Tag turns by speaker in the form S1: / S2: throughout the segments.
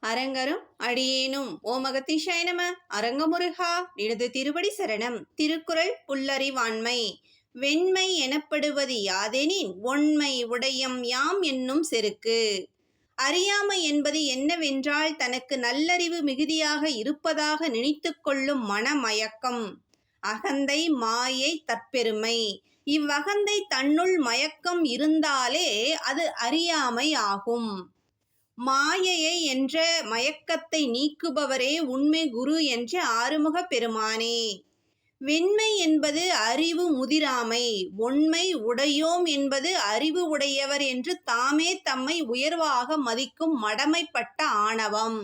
S1: அரங்கரும் அடியேனும். ஓமகத்திஷாய நம. அரங்கமுருகா நினது திருவடி சரணம். திருக்குறள் புல்லறிவாண்மை வெண்மை எனப்படுவது யாதெனின்? ஒண்மை உடையம் யாம் என்னும் செருக்கு. அறியாமை என்பது என்னவென்றால் தனக்கு நல்லறிவு மிகுதியாக இருப்பதாக நினைத்து கொள்ளும் மனமயக்கம். அகந்தை மாயை தற்பெருமை. இவ்வகந்தை தன்னுள் மயக்கம் இருந்தாலே அது அறியாமை ஆகும். மாயையை என்ற மயக்கத்தை நீக்குபவரே உண்மை குரு என்ற ஆறுமுக பெருமானே. வெண்மை என்பது அறிவு முதிராமை ஒண்மை உடையோம் என்பது அறிவு உடையவர் என்று தாமே தம்மை உயர்வாக மதிக்கும் மடமைப்பட்ட ஆணவம்.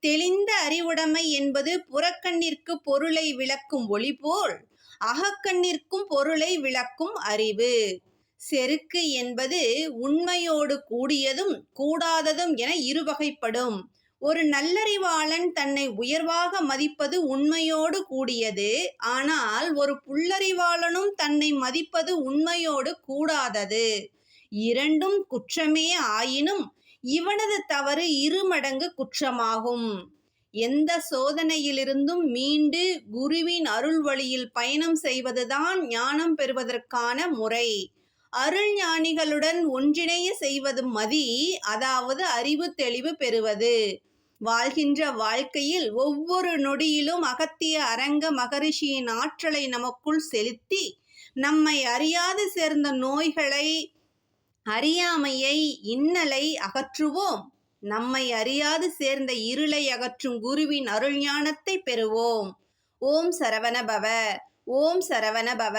S1: தெளிந்த அறிவுடைமை என்பது புறக்கண்ணிற்கு பொருளை விளக்கும் ஒளி போல் அகக்கண்ணிற்கும் பொருளை விளக்கும் அறிவு. செருக்கு என்பது உண்மையோடு கூடியதும் கூடாததும் என இருவகைப்படும். ஒரு நல்லறிவாளன் தன்னை உயர்வாக மதிப்பது உண்மையோடு கூடியது ஆனால் ஒரு புல்லறிவாளனும் தன்னை மதிப்பது உண்மையோடு கூடாதது. இரண்டும் குற்றமே ஆயினும் இவனது தவறு இருமடங்கு குற்றமாகும். எந்த சோதனையிலிருந்தும் மீண்டு குருவின் அருள் வழியில் பயணம் செய்வதுதான் ஞானம் பெறுவதற்கான முறை. அருள் ஞானிகளுடன் ஒன்றிணைய செய்வது மதி அதாவது அறிவு தெளிவு பெறுவது. வாழ்கின்ற வாழ்க்கையில் ஒவ்வொரு நொடியிலும் அகத்திய அரங்க மகரிஷியின் ஆற்றலை நமக்குள் செலுத்தி நம்மை அறியாது சேர்ந்த நோய்களை அறியாமையை இன்னலை அகற்றுவோம். நம்மை அறியாது சேர்ந்த இருளை அகற்றும் குருவின் அருள் ஞானத்தை பெறுவோம். ஓம் சரவண பவ ஓம் சரவண பவ.